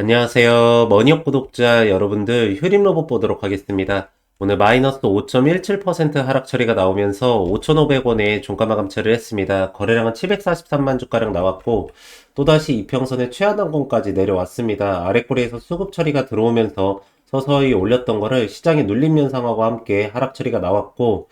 안녕하세요. 머니업 구독자 여러분들 휴림 로봇 보도록 하겠습니다. 오늘 마이너스 5.17% 하락 처리가 나오면서 5,500원에 종가 마감 처리를 했습니다. 거래량은 743만 주가량 나왔고 또다시 이평선의 최하단권까지 내려왔습니다. 아래 꼬리에서 수급 처리가 들어오면서 서서히 올렸던 거를 시장의 눌림 현상하고 함께 하락 처리가 나왔고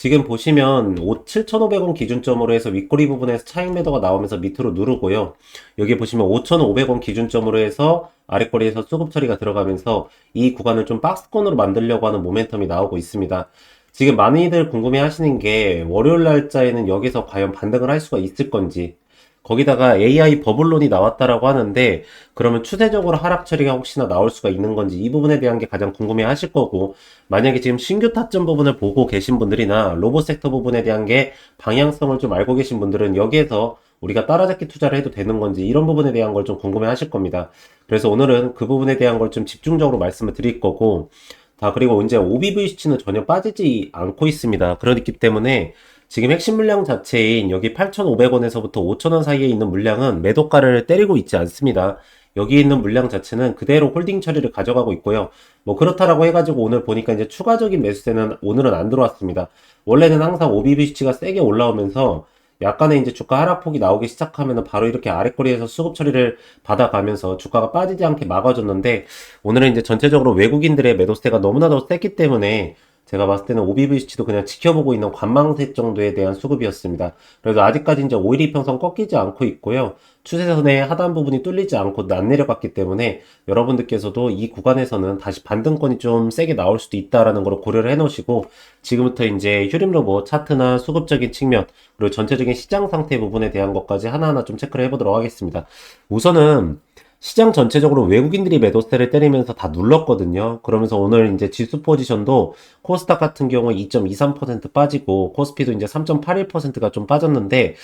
지금 보시면 7,500원 기준점으로 해서 윗꼬리 부분에서 차익 매도가 나오면서 밑으로 누르고요. 여기 보시면 5,500원 기준점으로 해서 아랫꼬리에서 수급 처리가 들어가면서 이 구간을 좀 박스권으로 만들려고 하는 모멘텀이 나오고 있습니다. 지금 많이들 궁금해 하시는 게 월요일 날짜에는 여기서 과연 반등을 할 수가 있을 건지 거기다가 AI 버블론이 나왔다라고 하는데 그러면 추세적으로 하락 처리가 혹시나 나올 수가 있는 건지 이 부분에 대한 게 가장 궁금해 하실 거고 만약에 지금 신규 타점 부분을 보고 계신 분들이나 로봇 섹터 부분에 대한 게 방향성을 좀 알고 계신 분들은 여기에서 우리가 따라잡기 투자를 해도 되는 건지 이런 부분에 대한 걸 좀 궁금해 하실 겁니다. 그래서 오늘은 그 부분에 대한 걸 좀 집중적으로 말씀을 드릴 거고 다 그리고 이제 OBVC는 전혀 빠지지 않고 있습니다. 그렇기 때문에 지금 핵심 물량 자체인 여기 8,500원에서부터 5,000원 사이에 있는 물량은 매도가를 때리고 있지 않습니다. 여기 있는 물량 자체는 그대로 홀딩 처리를 가져가고 있고요. 뭐 그렇다라고 해가지고 오늘 보니까 이제 추가적인 매수세는 오늘은 안 들어왔습니다. 원래는 항상 OBVC가 세게 올라오면서 약간의 이제 주가 하락폭이 나오기 시작하면은 바로 이렇게 아래꼬리에서 수급 처리를 받아가면서 주가가 빠지지 않게 막아줬는데 오늘은 이제 전체적으로 외국인들의 매도세가 너무나도 세기 때문에 제가 봤을 때는 OBVC도 그냥 지켜보고 있는 관망세 정도에 대한 수급이었습니다. 그래서 아직까지 이제 5일 이평선 꺾이지 않고 있고요. 추세선의 하단 부분이 뚫리지 않고 안 내려갔기 때문에 여러분들께서도 이 구간에서는 다시 반등권이 좀 세게 나올 수도 있다라는 걸 고려를 해 놓으시고 지금부터 이제 휴림 로봇 차트나 수급적인 측면 그리고 전체적인 시장 상태 부분에 대한 것까지 하나하나 좀 체크를 해보도록 하겠습니다. 우선은 시장 전체적으로 외국인들이 매도세를 때리면서 다 눌렀거든요. 그러면서 오늘 이제 지수 포지션도 코스닥 같은 경우 2.23% 빠지고 코스피도 이제 3.81%가 좀 빠졌는데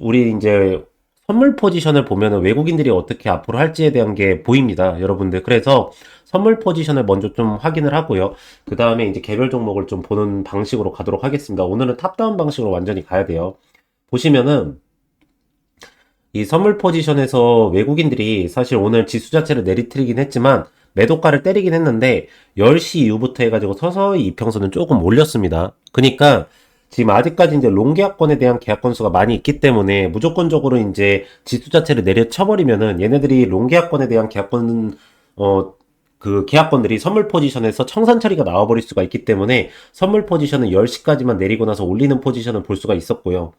우리 이제 선물 포지션을 보면은 외국인들이 어떻게 앞으로 할지에 대한 게 보입니다. 여러분들. 그래서 선물 포지션을 먼저 좀 확인을 하고요. 그 다음에 이제 개별 종목을 좀 보는 방식으로 가도록 하겠습니다. 오늘은 탑다운 방식으로 완전히 가야 돼요. 보시면은 이 선물 포지션에서 외국인들이 사실 오늘 지수 자체를 내리트리긴 했지만 매도가를 때리긴 했는데 10시 이후부터 해가지고 서서히 이평선은 조금 올렸습니다. 그러니까 지금 아직까지 이제 롱 계약권에 대한 계약 건수가 많이 있기 때문에 무조건적으로 이제 지수 자체를 내려쳐버리면은 얘네들이 롱 계약권에 대한 계약권 어 그 계약권들이 선물 포지션에서 청산 처리가 나와버릴 수가 있기 때문에 선물 포지션은 10시까지만 내리고 나서 올리는 포지션을 볼 수가 있었고요.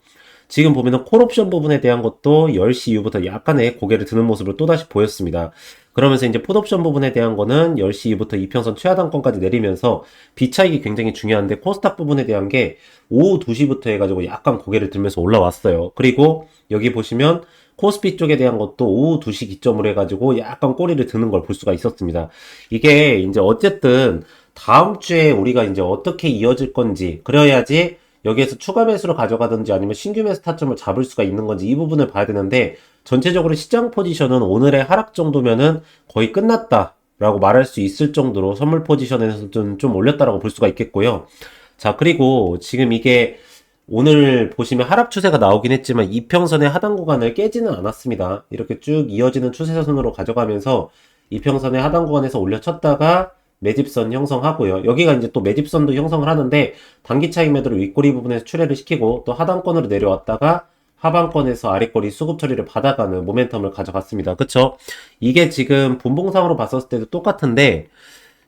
지금 보면은 콜옵션 부분에 대한 것도 10시 이후부터 약간의 고개를 드는 모습을 또다시 보였습니다. 그러면서 이제 풋옵션 부분에 대한 거는 10시 이후부터 이평선 최하단권까지 내리면서 비차익이 굉장히 중요한데 코스닥 부분에 대한 게 오후 2시부터 해가지고 약간 고개를 들면서 올라왔어요. 그리고 여기 보시면 코스피 쪽에 대한 것도 오후 2시 기점으로 해가지고 약간 꼬리를 드는 걸 볼 수가 있었습니다. 이게 이제 어쨌든 다음 주에 우리가 이제 어떻게 이어질 건지 그래야지 여기에서 추가 매수를 가져가든지 아니면 신규 매수 타점을 잡을 수가 있는 건지 이 부분을 봐야 되는데 전체적으로 시장 포지션은 오늘의 하락 정도면은 거의 끝났다. 라고 말할 수 있을 정도로 선물 포지션에서 좀, 좀 올렸다라고 볼 수가 있겠고요. 자, 그리고 지금 이게 오늘 보시면 하락 추세가 나오긴 했지만 이평선의 하단 구간을 깨지는 않았습니다. 이렇게 쭉 이어지는 추세선으로 가져가면서 이평선의 하단 구간에서 올려쳤다가 매집선 형성하고요. 여기가 이제 또 매집선도 형성을 하는데 단기 차익 매도를 윗꼬리 부분에서 출회를 시키고 또 하단권으로 내려왔다가 하반권에서 아래꼬리 수급 처리를 받아가는 모멘텀을 가져갔습니다. 그쵸? 이게 지금 분봉상으로 봤었을 때도 똑같은데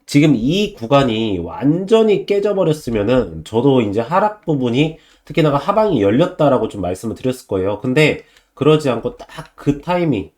지금 이 구간이 완전히 깨져버렸으면은 저도 이제 하락 부분이 특히나 하방이 열렸다라고 좀 말씀을 드렸을 거예요. 근데 그러지 않고 딱 그 타이밍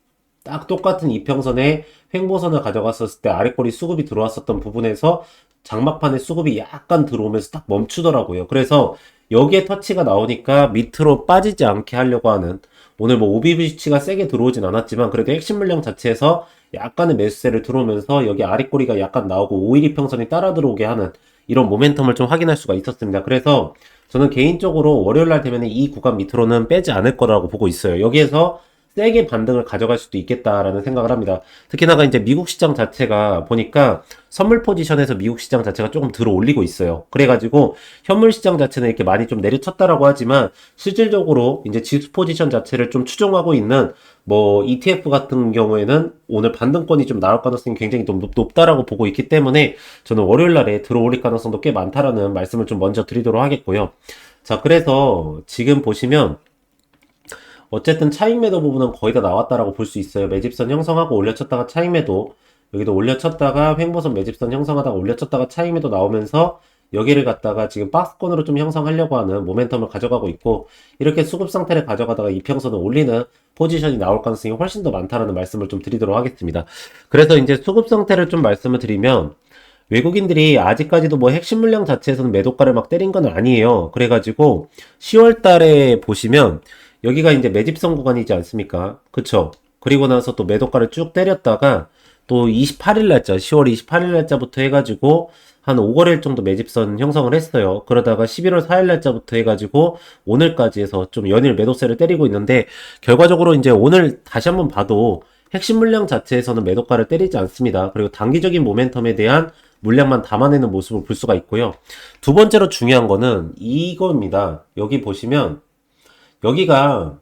딱 똑같은 이평선에 횡보선을 가져갔었을 때 아래꼬리 수급이 들어왔었던 부분에서 장막판에 수급이 약간 들어오면서 딱 멈추더라고요. 그래서 여기에 터치가 나오니까 밑으로 빠지지 않게 하려고 하는 오늘 뭐 OBVC가 세게 들어오진 않았지만 그래도 핵심 물량 자체에서 약간의 매수세를 들어오면서 여기 아래꼬리가 약간 나오고 5일 이평선이 따라 들어오게 하는 이런 모멘텀을 좀 확인할 수가 있었습니다. 그래서 저는 개인적으로 월요일 날 되면 이 구간 밑으로는 빼지 않을 거라고 보고 있어요. 여기에서 세게 반등을 가져갈 수도 있겠다라는 생각을 합니다. 특히나가 이제 미국 시장 자체가 보니까 선물 포지션에서 미국 시장 자체가 조금 들어 올리고 있어요. 그래가지고 현물 시장 자체는 이렇게 많이 좀 내려쳤다라고 하지만 실질적으로 이제 지수 포지션 자체를 좀 추종하고 있는 뭐 ETF 같은 경우에는 오늘 반등권이 좀 나올 가능성이 굉장히 좀 높, 높다라고 보고 있기 때문에 저는 월요일 날에 들어올릴 가능성도 꽤 많다라는 말씀을 좀 먼저 드리도록 하겠고요. 자, 그래서 지금 보시면 어쨌든 차익 매도 부분은 거의 다 나왔다라고 볼 수 있어요. 매집선 형성하고 올려쳤다가 차익 매도 여기도 올려쳤다가 횡보선 매집선 형성하다가 올려쳤다가 차익 매도 나오면서 여기를 갖다가 지금 박스권으로 좀 형성하려고 하는 모멘텀을 가져가고 있고 이렇게 수급 상태를 가져가다가 이평선을 올리는 포지션이 나올 가능성이 훨씬 더 많다라는 말씀을 좀 드리도록 하겠습니다. 그래서 이제 수급 상태를 좀 말씀을 드리면 외국인들이 아직까지도 뭐 핵심 물량 자체에서는 매도가를 막 때린 건 아니에요. 그래가지고 10월 달에 보시면 여기가 이제 매집선 구간이지 않습니까? 그쵸? 그리고 나서 또 매도가를 쭉 때렸다가 또 28일 날짜, 10월 28일 날짜부터 해가지고 한 5거래일 정도 매집선 형성을 했어요. 그러다가 11월 4일 날짜부터 해가지고 오늘까지 해서 좀 연일 매도세를 때리고 있는데 결과적으로 이제 오늘 다시 한번 봐도 핵심 물량 자체에서는 매도가를 때리지 않습니다. 그리고 단기적인 모멘텀에 대한 물량만 담아내는 모습을 볼 수가 있고요. 두 번째로 중요한 거는 이거입니다. 여기 보시면 여기가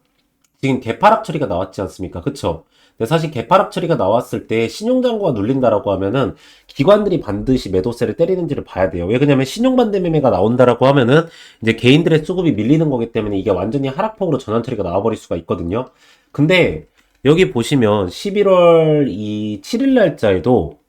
지금 개파락 처리가 나왔지 않습니까? 그쵸? 근데 사실 개파락 처리가 나왔을 때 신용장고가 눌린다라고 하면은 기관들이 반드시 매도세를 때리는지를 봐야 돼요. 왜 그러냐면 신용반대 매매가 나온다라고 하면은 이제 개인들의 수급이 밀리는 거기 때문에 이게 완전히 하락폭으로 전환 처리가 나와버릴 수가 있거든요. 근데 여기 보시면 11월 이 7일 날짜에도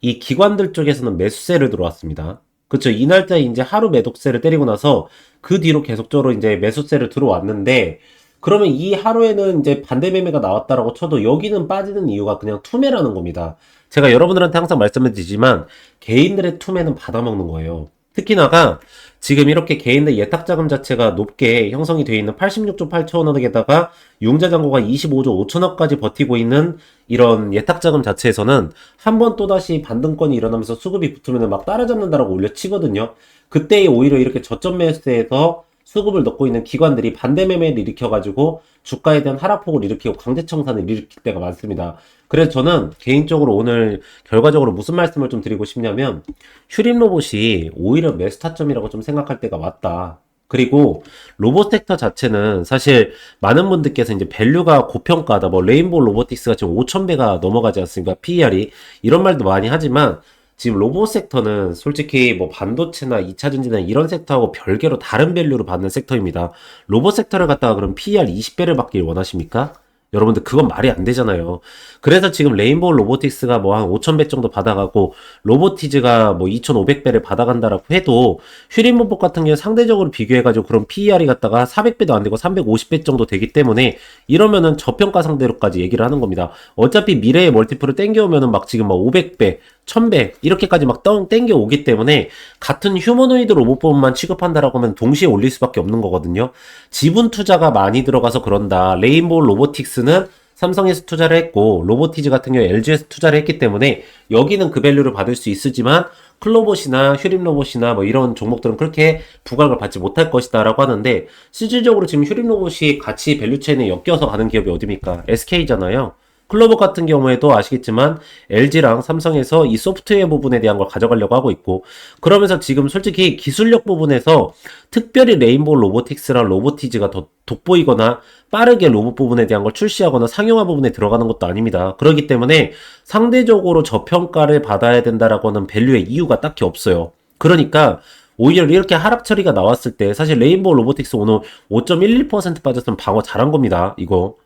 이 기관들 쪽에서는 매수세를 들어왔습니다. 그쵸. 이 날짜에 이제 하루 매독세를 때리고 나서 그 뒤로 계속적으로 이제 매수세를 들어왔는데 그러면 이 하루에는 이제 반대 매매가 나왔다라고 쳐도 여기는 빠지는 이유가 그냥 투매라는 겁니다. 제가 여러분들한테 항상 말씀을 드리지만 개인들의 투매는 받아먹는 거예요. 특히나가 지금 이렇게 개인들 예탁자금 자체가 높게 형성이 되어 있는 86조 8천원에다가 융자잔고가 25조 5천원까지 버티고 있는 이런 예탁자금 자체에서는 한 번 또다시 반등권이 일어나면서 수급이 붙으면 막 따라잡는다라고 올려치거든요. 그때 오히려 이렇게 저점 매수에서 수급을 넣고 있는 기관들이 반대 매매를 일으켜가지고 주가에 대한 하락폭을 일으키고 강제 청산을 일으킬 때가 많습니다. 그래서 저는 개인적으로 오늘 결과적으로 무슨 말씀을 좀 드리고 싶냐면 휴림 로봇이 오히려 매수 타점이라고 좀 생각할 때가 맞다. 그리고 로봇 섹터 자체는 사실 많은 분들께서 이제 밸류가 고평가다. 뭐 레인보우 로보틱스가 지금 5,000배가 넘어가지 않습니까? PER이. 이런 말도 많이 하지만 지금 로봇 섹터는 솔직히 뭐 반도체나 2차 전지나 이런 섹터하고 별개로 다른 밸류를 받는 섹터입니다. 로봇 섹터를 갖다가 그럼 PER 20배를 받길 원하십니까? 여러분들 그건 말이 안 되잖아요. 그래서 지금 레인보우 로보틱스가 뭐 한 5,000배 정도 받아가고 로보티즈가 뭐 2,500배를 받아간다라고 해도 휴림모복 같은 경우 상대적으로 비교해가지고 그런 PER이 갖다가 400배도 안 되고 350배 정도 되기 때문에 이러면은 저평가 상대로까지 얘기를 하는 겁니다. 어차피 미래의 멀티플을 땡겨오면은 막 지금 막 500배, 1000배 이렇게까지 막 땡겨 오기 때문에 같은 휴머노이드 로봇법만 취급한다라고 하면 동시에 올릴 수밖에 없는 거거든요. 지분 투자가 많이 들어가서 그런다. 레인보우 로보틱스는 삼성에서 투자를 했고 로보티즈 같은 경우 LG에서 투자를 했기 때문에 여기는 그 밸류를 받을 수 있으지만 클로봇이나 휴림 로봇이나 뭐 이런 종목들은 그렇게 부각을 받지 못할 것이다라고 하는데 실질적으로 지금 휴림 로봇이 같이 밸류 체인에 엮여서 가는 기업이 어디입니까? SK잖아요. 클로버 같은 경우에도 아시겠지만 LG랑 삼성에서 이 소프트웨어 부분에 대한 걸 가져가려고 하고 있고 그러면서 지금 솔직히 기술력 부분에서 특별히 레인보우 로보틱스랑 로보티즈가 더 돋보이거나 빠르게 로봇 부분에 대한 걸 출시하거나 상용화 부분에 들어가는 것도 아닙니다. 그렇기 때문에 상대적으로 저평가를 받아야 된다라고 하는 밸류의 이유가 딱히 없어요. 그러니까 오히려 이렇게 하락 처리가 나왔을 때 사실 레인보우 로보틱스 오늘 5.11% 빠졌으면 방어 잘한 겁니다. 이거.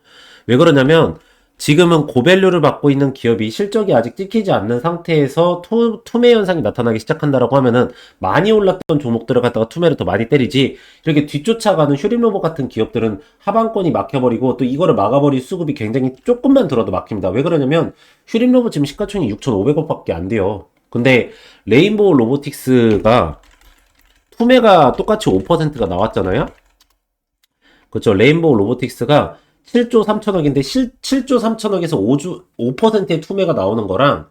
왜 그러냐면 지금은 고밸류를 받고 있는 기업이 실적이 아직 찍히지 않는 상태에서 투, 투매 현상이 나타나기 시작한다라고 하면은 많이 올랐던 종목들을 갖다가 투매를 더 많이 때리지 이렇게 뒤쫓아가는 휴림로봇 같은 기업들은 하방권이 막혀버리고 또 이거를 막아버릴 수급이 굉장히 조금만 들어도 막힙니다. 왜 그러냐면 휴림로봇 지금 시가총이 6,500억밖에 안 돼요. 근데 레인보우 로보틱스가 투매가 똑같이 5%가 나왔잖아요. 그렇죠. 레인보우 로보틱스가 7조 3천억인데 7조 3천억에서 5주, 5%의 투매가 나오는 거랑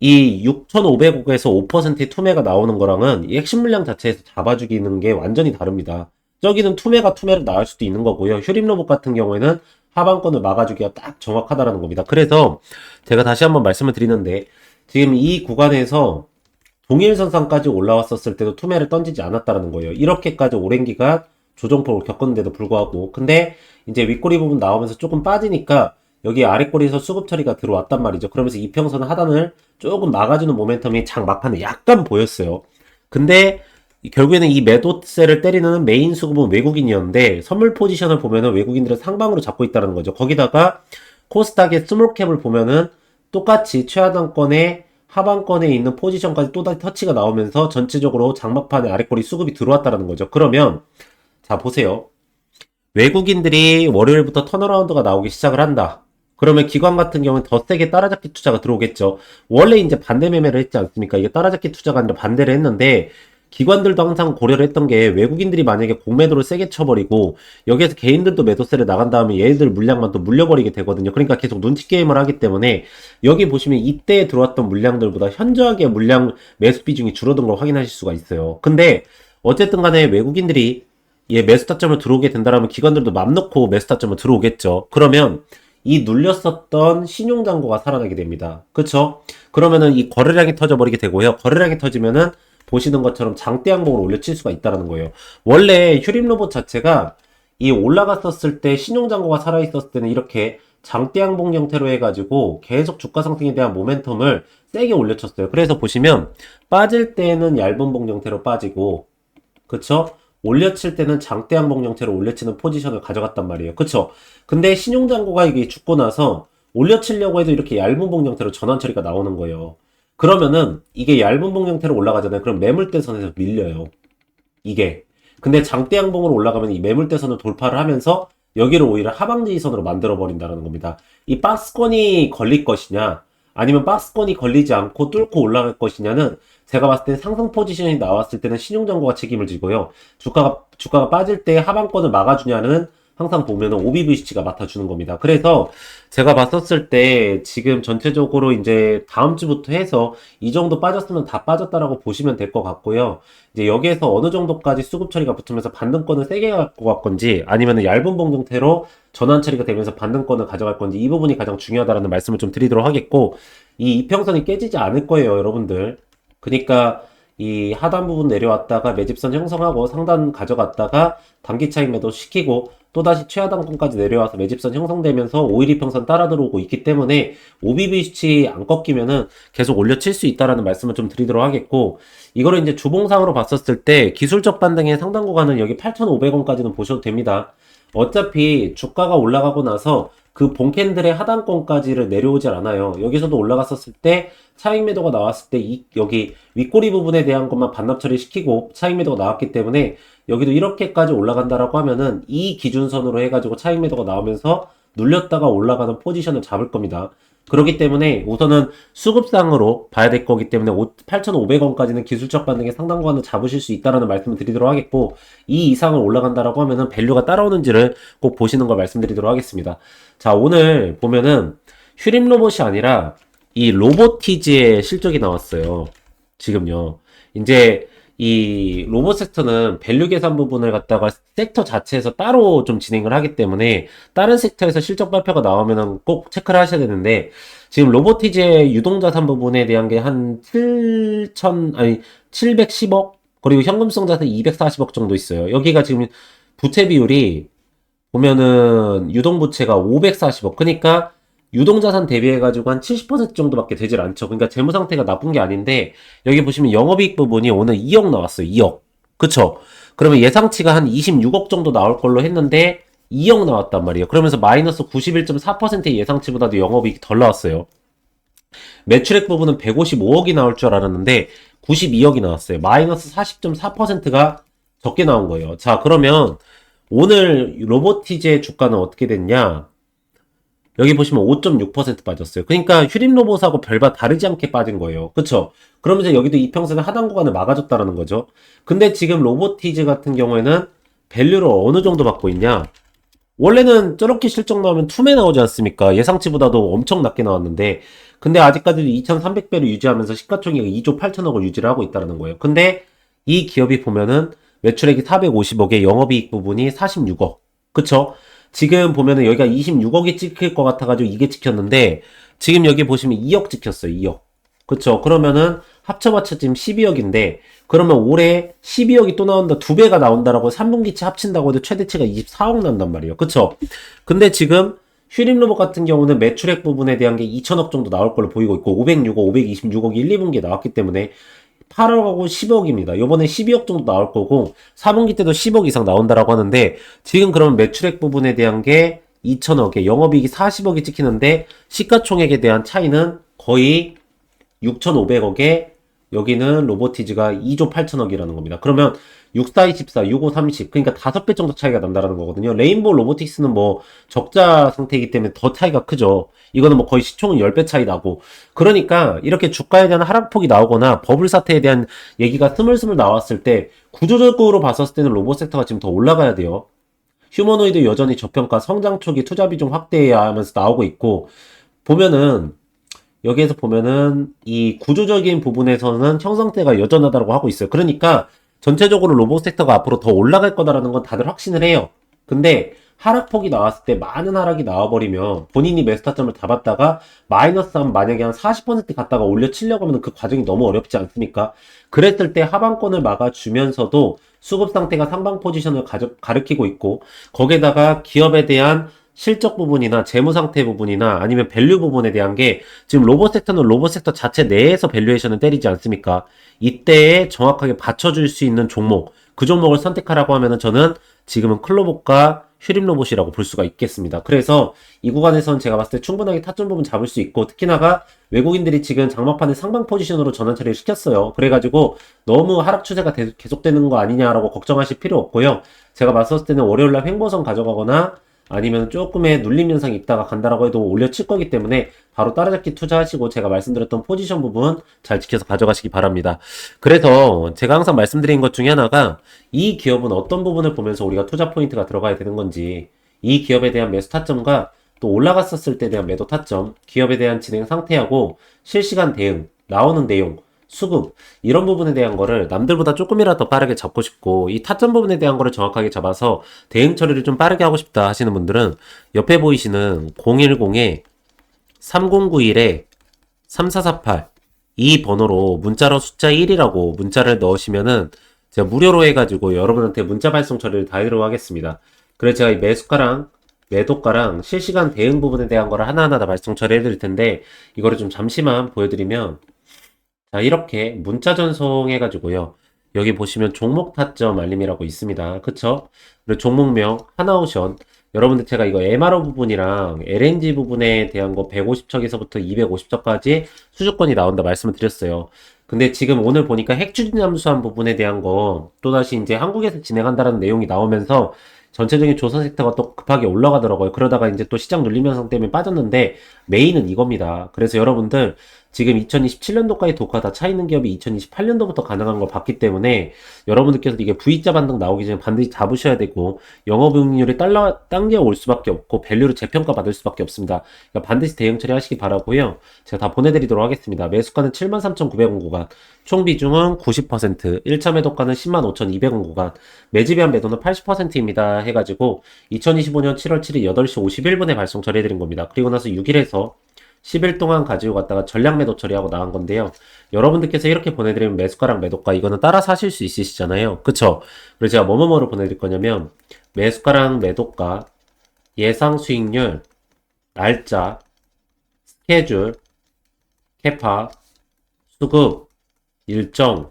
이 6,500억에서 5%의 투매가 나오는 거랑은 이 핵심 물량 자체에서 잡아주기는 게 완전히 다릅니다. 저기는 투매가 투매로 나올 수도 있는 거고요. 휴림 로봇 같은 경우에는 하방권을 막아주기가 딱 정확하다라는 겁니다. 그래서 제가 다시 한번 말씀을 드리는데 지금 이 구간에서 동일선상까지 올라왔었을 때도 투매를 던지지 않았다라는 거예요. 이렇게까지 오랜 기간 조정폭을 겪었는데도 불구하고 근데 이제 윗꼬리 부분 나오면서 조금 빠지니까 여기 아랫꼬리에서 수급 처리가 들어왔단 말이죠. 그러면서 이평선 하단을 조금 막아주는 모멘텀이 장 막판에 약간 보였어요. 근데 결국에는 이 매도세를 때리는 메인 수급은 외국인이었는데 선물 포지션을 보면은 외국인들은 상방으로 잡고 있다는 거죠. 거기다가 코스닥의 스몰캡을 보면은 똑같이 최하단권에 하방권에 있는 포지션까지 또다시 터치가 나오면서 전체적으로 장막판에 아랫꼬리 수급이 들어왔다는 거죠. 그러면 자 보세요. 외국인들이 월요일부터 턴어라운드가 나오기 시작을 한다. 그러면 기관 같은 경우는 더 세게 따라잡기 투자가 들어오겠죠. 원래 이제 반대 매매를 했지 않습니까? 이게 따라잡기 투자가 아니라 반대를 했는데 기관들도 항상 고려를 했던 게 외국인들이 만약에 공매도를 세게 쳐버리고 여기에서 개인들도 매도세를 나간 다음에 얘들 물량만 또 물려버리게 되거든요. 그러니까 계속 눈치 게임을 하기 때문에 여기 보시면 이때 들어왔던 물량들보다 현저하게 물량 매수 비중이 줄어든 걸 확인하실 수가 있어요. 근데 어쨌든 간에 외국인들이 예, 매수 타점을 들어오게 된다라면 기관들도 맘 놓고 매수 타점을 들어오겠죠. 그러면 이 눌렸었던 신용잔고가 살아나게 됩니다. 그쵸? 그러면은 이 거래량이 터져버리게 되고요. 거래량이 터지면은 보시는 것처럼 장대 항목을 올려칠 수가 있다는 거예요. 원래 휴림 로봇 자체가 이 올라갔었을 때 신용잔고가 살아있었을 때는 이렇게 장대 항복 형태로 해가지고 계속 주가 상승에 대한 모멘텀을 세게 올려쳤어요. 그래서 보시면 빠질 때는 얇은 봉 형태로 빠지고 그쵸? 올려칠 때는 장대 항복 형태로 올려치는 포지션을 가져갔단 말이에요. 그쵸? 근데 신용잔고가 이게 죽고 나서 올려치려고 해도 이렇게 얇은 봉 형태로 전환 처리가 나오는 거예요. 그러면은 이게 얇은 봉 형태로 올라가잖아요. 그럼 매물대선에서 밀려요. 이게. 근데 장대 양봉으로 올라가면 이 매물대선을 돌파를 하면서 여기를 오히려 하방지선으로 만들어 버린다는 겁니다. 이 박스권이 걸릴 것이냐, 아니면 박스권이 걸리지 않고 뚫고 올라갈 것이냐는 제가 봤을 때 상승 포지션이 나왔을 때는 신용정보가 책임을 지고요. 주가가 주가가 빠질 때 하방권을 막아주냐는 항상 보면은 OBVC가 맡아주는 겁니다. 그래서 제가 봤었을 때 지금 전체적으로 이제 다음 주부터 해서 이 정도 빠졌으면 다 빠졌다라고 보시면 될 것 같고요. 이제 여기에서 어느 정도까지 수급 처리가 붙으면서 반등권을 세게 갖고 갈 건지 아니면 얇은 봉 형태로 전환 처리가 되면서 반등권을 가져갈 건지 이 부분이 가장 중요하다는 말씀을 좀 드리도록 하겠고 이 이평선이 깨지지 않을 거예요, 여러분들. 그러니까 이 하단 부분 내려왔다가 매집선 형성하고 상단 가져갔다가 단기 차익 매도 시키고 또다시 최하단권까지 내려와서 매집선 형성되면서 512평선 따라 들어오고 있기 때문에 OBB 수치 안 꺾이면은 계속 올려칠 수 있다라는 말씀을 좀 드리도록 하겠고 이거를 이제 주봉상으로 봤었을 때 기술적 반등의 상단 구간은 여기 8,500원까지는 보셔도 됩니다. 어차피 주가가 올라가고 나서 그 본캔들의 하단권까지를 내려오질 않아요. 여기서도 올라갔었을 때 차익 매도가 나왔을 때 이, 여기 윗꼬리 부분에 대한 것만 반납 처리시키고 차익 매도가 나왔기 때문에 여기도 이렇게까지 올라간다라고 하면은 이 기준선으로 해가지고 차익 매도가 나오면서 눌렸다가 올라가는 포지션을 잡을 겁니다. 그렇기 때문에 우선은 수급상으로 봐야 될 거기 때문에 8,500원까지는 기술적 반등의 상당 구간을 잡으실 수 있다라는 말씀을 드리도록 하겠고 이 이상을 올라간다라고 하면은 밸류가 따라오는지를 꼭 보시는 걸 말씀드리도록 하겠습니다. 자 오늘 보면은 휴림 로봇이 아니라 이 로보티즈의 실적이 나왔어요. 지금요. 이제 이 로봇 섹터는 밸류 계산 부분을 갖다가 섹터 자체에서 따로 좀 진행을 하기 때문에 다른 섹터에서 실적 발표가 나오면은 꼭 체크를 하셔야 되는데 지금 로보티즈의 유동자산 부분에 대한 게 한 7천 아니 710억 그리고 현금성 자산 240억 정도 있어요. 여기가 지금 부채 비율이 보면은 유동 부채가 540억 그러니까 유동자산 대비해가지고 한 70% 정도밖에 되질 않죠. 그러니까 재무 상태가 나쁜 게 아닌데 여기 보시면 영업이익 부분이 오늘 2억 나왔어요. 2억. 그쵸? 그러면 예상치가 한 26억 정도 나올 걸로 했는데 2억 나왔단 말이에요. 그러면서 마이너스 91.4%의 예상치보다도 영업이익이 덜 나왔어요. 매출액 부분은 155억이 나올 줄 알았는데 92억이 나왔어요. 마이너스 40.4%가 적게 나온 거예요. 자, 그러면 오늘 로보티즈의 주가는 어떻게 됐냐? 여기 보시면 5.6% 빠졌어요. 그러니까 휴림 로봇하고 별바 다르지 않게 빠진 거예요. 그쵸? 그러면서 여기도 이평선의 하단 구간을 막아줬다라는 거죠. 근데 지금 로보티즈 같은 경우에는 밸류를 어느 정도 받고 있냐? 원래는 저렇게 실적 나오면 투매 나오지 않습니까? 예상치보다도 엄청 낮게 나왔는데, 근데 아직까지도 2,300배를 유지하면서 시가총액이 2조 8천억을 유지를 하고 있다는 거예요. 근데 이 기업이 보면은 매출액이 450억에 영업이익 부분이 46억. 그쵸? 지금 보면은 여기가 26억이 찍힐 것 같아가지고 이게 찍혔는데 지금 여기 보시면 2억 찍혔어요. 2억. 그쵸? 그러면은 합쳐봤자 지금 12억인데 그러면 올해 12억이 또 나온다. 두 배가 나온다라고 3분기치 합친다고 해도 최대치가 24억 난단 말이에요. 그쵸? 근데 지금 휴림 로봇 같은 경우는 매출액 부분에 대한 게 2천억 정도 나올 걸로 보이고 있고 506억, 526억이 1, 2분기에 나왔기 때문에 8억하고 10억입니다. 요번에 12억 정도 나올 거고 4분기 때도 10억 이상 나온다라고 하는데 지금 그러면 매출액 부분에 대한 게 2천억에 영업이익이 40억이 찍히는데 시가총액에 대한 차이는 거의 6,500억에 여기는 로보티즈가 2조 8천억이라는 겁니다. 그러면 64, 24, 65, 30 그러니까 5배 정도 차이가 난다라는 거거든요. 레인보우 로보틱스는 뭐 적자 상태이기 때문에 더 차이가 크죠. 이거는 뭐 거의 시총은 10배 차이 나고 그러니까 이렇게 주가에 대한 하락폭이 나오거나 버블 사태에 대한 얘기가 스물스물 나왔을 때 구조적으로 봤었을 때는 로봇 섹터가 지금 더 올라가야 돼요. 휴머노이드 여전히 저평가 성장 초기 투자 비중 확대해야 하면서 나오고 있고 보면은 여기에서 보면은 이 구조적인 부분에서는 형성대가 여전하다고 하고 있어요. 그러니까 전체적으로 로봇 섹터가 앞으로 더 올라갈 거다라는 건 다들 확신을 해요. 근데 하락폭이 나왔을 때 많은 하락이 나와버리면 본인이 매수 타점을 잡았다가 마이너스 하면 만약에 한 40% 갔다가 올려 치려고 하면 그 과정이 너무 어렵지 않습니까? 그랬을 때 하방권을 막아주면서도 수급 상태가 상방 포지션을 가져, 가리키고 있고 거기에다가 기업에 대한 실적 부분이나 재무 상태 부분이나 아니면 밸류 부분에 대한 게 지금 로봇 섹터는 로봇 섹터 자체 내에서 밸류에이션을 때리지 않습니까? 이때에 정확하게 받쳐줄 수 있는 종목, 그 종목을 선택하라고 하면은 저는 지금은 클로봇과 휴림 로봇이라고 볼 수가 있겠습니다. 그래서 이 구간에서는 제가 봤을 때 충분하게 타점 부분 잡을 수 있고 특히나가 외국인들이 지금 장막판에 상방 포지션으로 전환 처리를 시켰어요. 그래가지고 너무 하락 추세가 계속되는 거 아니냐라고 걱정하실 필요 없고요. 제가 봤었을 때는 월요일날 횡보선 가져가거나 아니면 조금의 눌림 현상이 있다가 간다라고 해도 올려칠 거기 때문에 바로 따라잡기 투자하시고 제가 말씀드렸던 포지션 부분 잘 지켜서 가져가시기 바랍니다. 그래서 제가 항상 말씀드린 것 중에 하나가 이 기업은 어떤 부분을 보면서 우리가 투자 포인트가 들어가야 되는 건지 이 기업에 대한 매수 타점과 또 올라갔었을 때 대한 매도 타점, 기업에 대한 진행 상태하고 실시간 대응, 나오는 내용 수급 이런 부분에 대한 거를 남들보다 조금이라도 더 빠르게 잡고 싶고 이 타점 부분에 대한 거를 정확하게 잡아서 대응 처리를 좀 빠르게 하고 싶다 하시는 분들은 옆에 보이시는 010에 3091에 3448 이 번호로 문자로 숫자 1이라고 문자를 넣으시면은 제가 무료로 해가지고 여러분한테 문자 발송 처리를 다 하도록 하겠습니다. 그래서 제가 이 매수가랑 매도가랑 실시간 대응 부분에 대한 거를 하나하나 다 발송 처리해 드릴 텐데 이거를 좀 잠시만 보여드리면 자, 이렇게 문자 전송해가지고요. 여기 보시면 종목 타점 알림이라고 있습니다. 그쵸? 종목명, 하나오션. 여러분들 제가 이거 MRO 부분이랑 LNG 부분에 대한 거 150척에서부터 250척까지 수주권이 나온다 말씀을 드렸어요. 근데 지금 오늘 보니까 핵추진 잠수한 부분에 대한 거 또다시 이제 한국에서 진행한다는 내용이 나오면서 전체적인 조선 섹터가 또 급하게 올라가더라고요. 그러다가 이제 또 시장 눌림 현상 때문에 빠졌는데 메인은 이겁니다. 그래서 여러분들 지금 2027년도까지 독화 다 차 있는 기업이 2028년도부터 가능한 걸 봤기 때문에 여러분들께서 이게 V자 반등 나오기 전에 반드시 잡으셔야 되고 영업이익률이 딸라 당겨 올 수밖에 없고 밸류를 재평가 받을 수밖에 없습니다. 그러니까 반드시 대응 처리하시기 바라고요. 제가 다 보내드리도록 하겠습니다. 매수가는 73,900원 구간, 총 비중은 90%, 1차 매도가는 105,200원 구간, 매집이한 매도는 80%입니다. 해가지고 2025년 7월 7일 8시 51분에 발송 처리해드린 겁니다. 그리고 나서 6일에서 10일 동안 가지고 갔다가 전략 매도 처리하고 나간 건데요. 여러분들께서 이렇게 보내드리면 매수가랑 매도가 이거는 따라 사실 수 있으시잖아요. 그쵸? 그래서 제가 뭐뭐뭐로 보내드릴 거냐면 매수가랑 매도가 예상 수익률 날짜 스케줄 캐파 수급 일정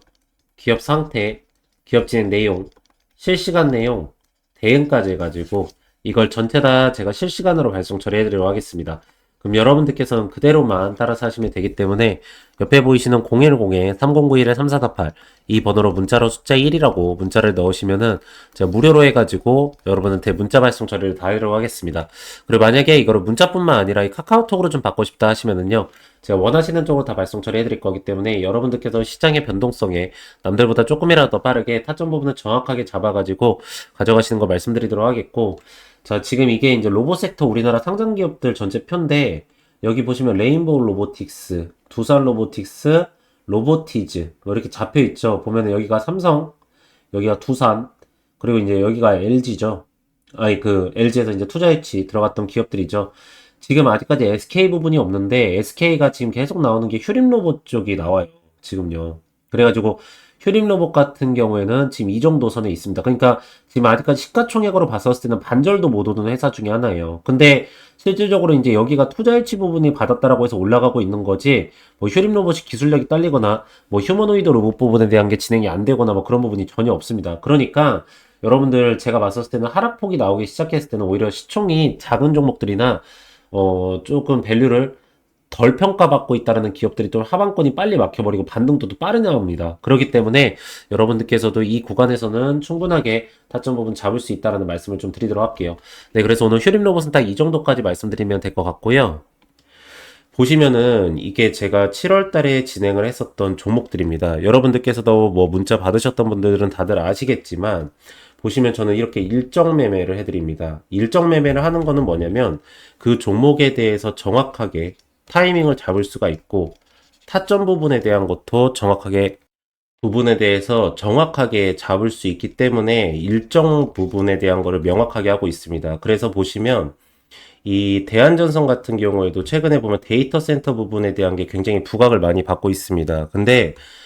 기업 상태 기업 진행 내용 실시간 내용 대응까지 해가지고 이걸 전체 다 제가 실시간으로 발송 처리해드리도록 하겠습니다. 그럼 여러분들께서는 그대로만 따라서 하시면 되기 때문에 옆에 보이시는 010에 3091에 3448 이 번호로 문자로 숫자 1이라고 문자를 넣으시면은 제가 무료로 해가지고 여러분한테 문자 발송 처리를 다 하도록 하겠습니다. 그리고 만약에 이거를 문자뿐만 아니라 이 카카오톡으로 좀 받고 싶다 하시면은요. 제가 원하시는 쪽으로 다 발송 처리해 드릴 거기 때문에 여러분들께서 시장의 변동성에 남들보다 조금이라도 더 빠르게 타점 부분을 정확하게 잡아가지고 가져가시는 거 말씀드리도록 하겠고 자, 지금 이게 이제 로봇 섹터 우리나라 상장 기업들 전체 편인데 여기 보시면 레인보우 로보틱스, 두산 로보틱스, 로보티즈 뭐 이렇게 잡혀 있죠. 보면 여기가 삼성, 여기가 두산, 그리고 이제 여기가 LG죠. 아니 그 LG에서 이제 투자유치 들어갔던 기업들이죠. 지금 아직까지 SK 부분이 없는데 SK가 지금 계속 나오는 게 휴림 로봇 쪽이 나와요. 지금요. 그래가지고 휴림 로봇 같은 경우에는 지금 이 정도 선에 있습니다. 그러니까 지금 아직까지 시가총액으로 봤었을 때는 반절도 못 오는 회사 중에 하나예요. 근데 실질적으로 이제 여기가 투자일치 부분이 받았다라고 해서 올라가고 있는 거지, 뭐 휴림 로봇이 기술력이 딸리거나, 뭐 휴머노이드 로봇 부분에 대한 게 진행이 안 되거나 뭐 그런 부분이 전혀 없습니다. 그러니까 여러분들 제가 봤었을 때는 하락폭이 나오기 시작했을 때는 오히려 시총이 작은 종목들이나 어 조금 밸류를 덜 평가받고 있다는 기업들이 또 하방권이 빨리 막혀버리고 반등도 또 빠르게 나옵니다. 그렇기 때문에 여러분들께서도 이 구간에서는 충분하게 타점 부분 잡을 수 있다는 말씀을 좀 드리도록 할게요. 네, 그래서 오늘 휴림 로봇은 딱 이 정도까지 말씀드리면 될 것 같고요. 보시면은 이게 제가 7월 달에 진행을 했었던 종목들입니다. 여러분들께서도 뭐 문자 받으셨던 분들은 다들 아시겠지만 보시면 저는 이렇게 일정 매매를 해드립니다. 일정 매매를 하는 거는 뭐냐면 그 종목에 대해서 정확하게 타이밍을 잡을 수가 있고 타점 부분에 대한 것도 정확하게 부분에 대해서 정확하게 잡을 수 있기 때문에 일정 부분에 대한 거를 명확하게 하고 있습니다. 그래서 보시면 이 대한전선 같은 경우에도 최근에 보면 데이터 센터 부분에 대한 게 굉장히 부각을 많이 받고 있습니다. 근데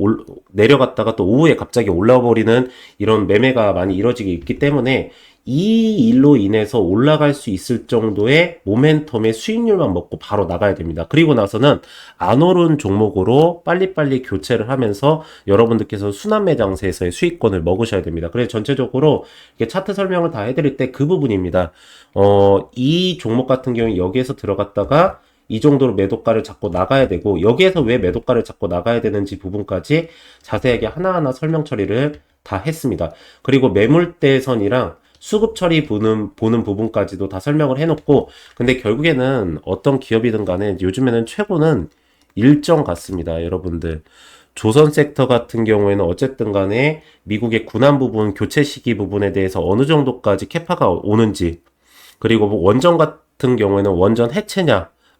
올, 내려갔다가 또 오후에 갑자기 올라와 버리는 이런 매매가 많이 이루어지기 있기 때문에 이 일로 인해서 올라갈 수 있을 정도의 모멘텀의 수익률만 먹고 바로 나가야 됩니다. 그리고 나서는 안 오른 종목으로 빨리빨리 교체를 하면서 여러분들께서 순환 매 장세에서의 수익권을 먹으셔야 됩니다. 그래서 전체적으로 이렇게 차트 설명을 다 해드릴 때 그 부분입니다. 어, 이 종목 같은 경우 여기에서 들어갔다가 이 정도로 매도가를 잡고 나가야 되고 여기에서 왜 매도가를 잡고 나가야 되는지 부분까지 자세하게 하나하나 설명 처리를 다 했습니다. 그리고 매물대선이랑 수급 처리 보는, 보는 부분까지도 다 설명을 해놓고, 근데 결국에는 어떤 기업이든 간에 요즘에는 최고는 일정 같습니다. 여러분들. 조선 섹터 같은 경우에는 어쨌든 간에 미국의 군함 부분, 교체 시기 부분에 대해서 어느 정도까지 캐파가 오는지, 그리고 뭐 원전 같은 경우에는 원전 해체냐,